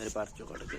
ਮੇਰੇ ਪਰ ਚੁਕੜ ਗਏ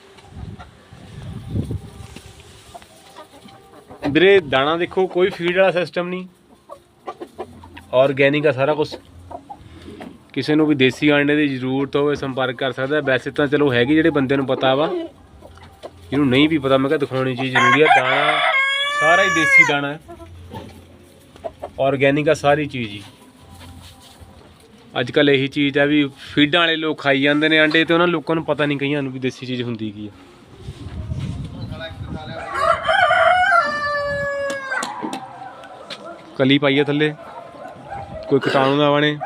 ਵੀਰੇ, ਦਾਣਾ ਦੇਖੋ, ਕੋਈ ਫੀਡ ਵਾਲਾ ਸਿਸਟਮ ਨਹੀਂ। ਆਰਗੈਨਿਕ ਆ ਸਾਰਾ ਕੁਝ ਕਿਸੇ ਨੂੰ ਵੀ ਦੇਸੀ ਆਂਡੇ ਦੀ ਜ਼ਰੂਰਤ ਹੋਵੇ, ਸੰਪਰਕ ਕਰ ਸਕਦਾ ਵੈਸੇ ਤਾਂ ਚਲੋ ਹੈਗੀ ਜਿਹੜੇ ਬੰਦੇ ਨੂੰ ਪਤਾ ਵਾ। ਇਹਨੂੰ ਨਹੀਂ ਵੀ ਪਤਾ, ਮੈਂ ਕਿਹਾ ਦਿਖਾਉਣੀ ਚੀਜ਼ ਜ਼ਰੂਰੀ ਆ। ਦਾਣਾ, ਸਾਰਾ ਹੀ ਦੇਸੀ ਦਾਣਾ ਹੈ। ਆਰਗੈਨਿਕ ਆ ਸਾਰੀ ਚੀਜ਼ ਹੀ। ਅੱਜ ਕੱਲ ਇਹੀ ਚੀਜ਼ ਆ ਵੀ ਫੀਡਾਂ ਵਾਲੇ ਲੋਕ ਖਾਈ ਜਾਂਦੇ ਨੇ ਆਂਡੇ ਤੇ ਉਹਨਾਂ ਲੋਕਾਂ ਨੂੰ ਪਤਾ ਨਹੀਂ ਕਈਆਂ ਨੂੰ ਵੀ ਦੇਸੀ ਚੀਜ਼ ਹੁੰਦੀ ਕੀ ਆ। ਕਲੀ ਪਾਈ ਆ ਥੱਲੇ। ਕੋਈ ਕੀਟਾਣੂ ਨਾ ਬਣੇ।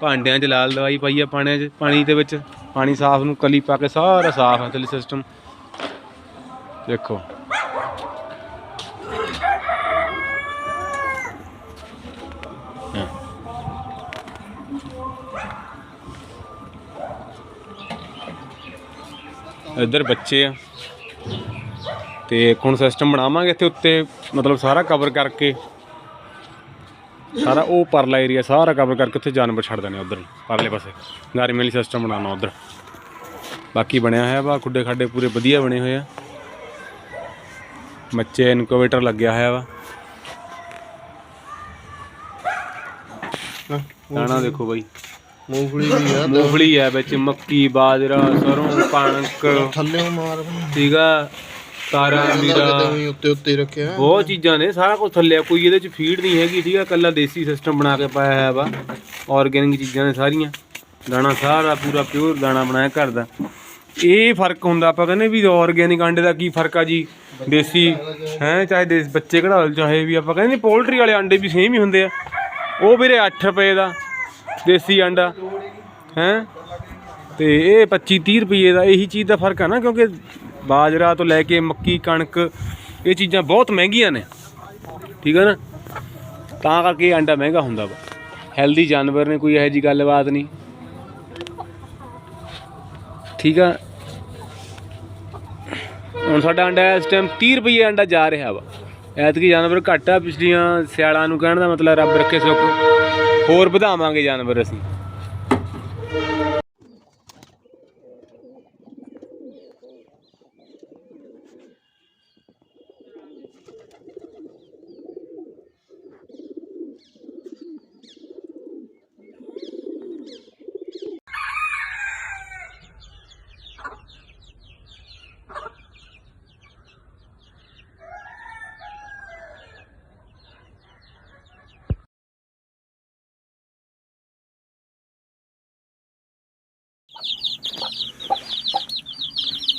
ਭਾਂਡਿਆਂ 'ਚ ਲਾਲ ਦਵਾਈ ਪਾਈ ਆ ਪਾਣੀਆਂ 'ਚ, ਪਾਣੀ ਦੇ ਵਿੱਚ। ਪਾਣੀ ਸਾਫ਼ ਨੂੰ ਕਲੀ ਪਾ ਕੇ ਸਾਰਾ ਸਾਫ਼ ਹੈ ਥੱਲੇ ਸਿਸਟਮ ਦੇਖੋ। ਇੱਧਰ ਬੱਚੇ ਆ। ਤੇ ਹੁਣ ਸਿਸਟਮ ਬਣਾਵਾਂਗੇ ਇੱਥੇ ਉੱਤੇ। ਮਤਲਬ ਸਾਰਾ ਕਵਰ ਕਰਕੇ। ਸਾਰਾ ਉਹ ਪਰਲਾ ਏਰੀਆ ਸਾਰਾ ਕਵਰ ਕਰਕੇ ਉੱਥੇ ਜਾਨਵਰ ਛੱਡ ਦੇਣੇ ਉਧਰ ਪਰਲੇ ਪਾਸੇ। ਗਰਮੀ ਵਾਲੀ ਸਿਸਟਮ ਬਣਾਉਣਾ ਉਧਰ। ਬਾਕੀ ਬਣਿਆ ਹੋਇਆ ਵਾ ਖੁੱਡੇ ਖਾਡੇ ਪੂਰੇ ਵਧੀਆ ਬਣੇ ਹੋਏ ਆ। ਬੱਚੇ ਇਨਕੂਬੇਟਰ ਲੱਗਿਆ ਹੋਇਆ ਵਾ। ਦਾਣਾ ਦੇਖੋ ਬਾਈ। ਮੂੰਗਫਲੀ ਵੀ ਆ। ਮੂੰਗਫਲੀ ਹੈ ਵਿੱਚ ਮੱਕੀ ਬਾਜਰਾ ਸਰੋਂ ਕਣਕ। ਥੱਲੇ ਮਾਰ ਠੀਕ ਆ। ਤਾਰਾ ਮੀਰਾ। ਵੀ ਉੱਤੇ ਉੱਤੇ ਹੀ ਰੱਖਿਆ। ਬਹੁਤ ਚੀਜ਼ਾਂ ਨੇ ਸਾਰਾ ਕੁਝ ਥੱਲੇ ਆ ਕੋਈ ਇਹਦੇ ਚ ਫੀਡ ਨਹੀਂ ਹੈਗੀ ਠੀਕ ਆ? ਕੱਲਾ ਦੇਸੀ ਸਿਸਟਮ ਬਣਾ ਕੇ ਪਾਇਆ ਹੋਇਆ ਵਾ। ਆਰਗੈਨਿਕ ਚੀਜ਼ਾਂ ਨੇ ਸਾਰੀਆਂ। ਦਾਣਾ ਸਾਰਾ ਪੂਰਾ ਪਿਓਰ ਦਾਣਾ ਬਣਾਇਆ ਘਰ ਦਾ। ਇਹ ਫ਼ਰਕ ਹੁੰਦਾ ਆਪਾਂ ਕਹਿੰਦੇ ਵੀ ਆਰਗੈਨਿਕ ਆਂਡੇ ਦਾ ਕੀ ਫ਼ਰਕ ਆ ਜੀ? ਦੇਸੀ ਹੈ ਚਾਹੇ ਦੇਸ ਬੱਚੇ ਕਢਾਲ ਚਾਹੇ ਵੀ ਆਪਾਂ ਕਹਿੰਦੇ ਪੋਲਟਰੀ ਵਾਲੇ ਆਂਡੇ ਵੀ ਸੇਮ ਹੀ ਹੁੰਦੇ ਆ। ਉਹ ਵੀਰੇ 8 ਰੁਪਏ ਦਾ ਦੇਸੀ ਆਂਡਾ ਹੈ? ਤੇ ਇਹ 25 30 ਰੁਪਏ ਦਾ ਇਹੀ ਚੀਜ਼ ਦਾ ਫ਼ਰਕ ਆ ਨਾ ਕਿਉਂਕਿ ਬਾਜਰਾ ਤੋਂ ਲੈ ਕੇ ਮੱਕੀ, ਕਣਕ, ਇਹ ਚੀਜ਼ਾਂ ਬਹੁਤ ਮਹਿੰਗੀਆਂ ਨੇ। ਠੀਕ ਹੈ ਨਾ? ਤਾਂ ਕਰਕੇ ਇਹ ਅੰਡਾ ਮਹਿੰਗਾ ਹੁੰਦਾ ਵਾ। ਹੈਲਦੀ ਜਾਨਵਰ ਨੇ ਕੋਈ ਇਹੋ ਜੀ ਗੱਲਬਾਤ ਨਹੀਂ। ਠੀਕ ਆ? ਹੁਣ ਸਾਡਾ ਅੰਡਾ ਇਸ ਟਾਈਮ 30 ਰੁਪਏ ਅੰਡਾ ਜਾ ਰਿਹਾ ਵਾ। ਐਤਕੀ ਜਾਨਵਰ ਘੱਟ ਆ, ਪਿਛਲੀਆਂ ਸਿਆਲਾਂ ਨੂੰ ਕਹਿਣ ਦਾ ਮਤਲਬ ਰੱਬ ਰੱਖੇ ਸੁੱਖ। ਹੋਰ ਵਧਾਵਾਂਗੇ ਜਾਨਵਰ ਅਸੀਂ।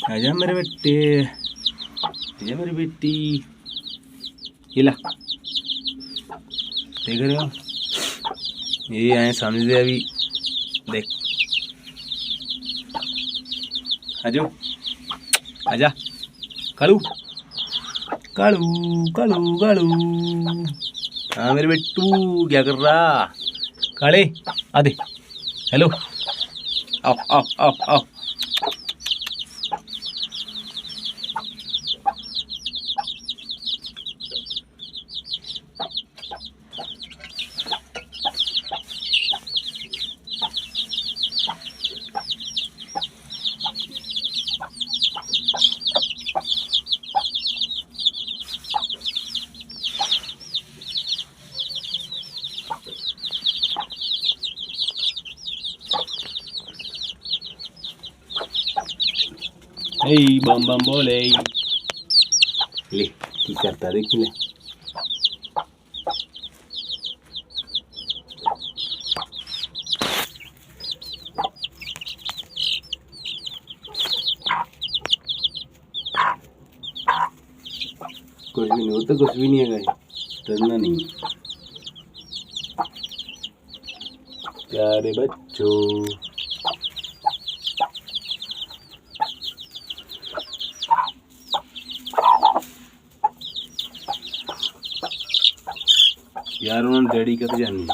allá me revertí. Allá me revertí. Y la te creo. Y a esa me de vi de allá. Allá. Calú. Calú calú calú. A ver ve tú que agarra. Calé ade hello. Oh oh oh oh हे बम बम बोले ले की करता देखी ले कुछ भी नहीं वो तो कुछ भी नहीं है गाइस डरना नहीं प्यारे बच्चों யாரும் டேடி கத்து जानी।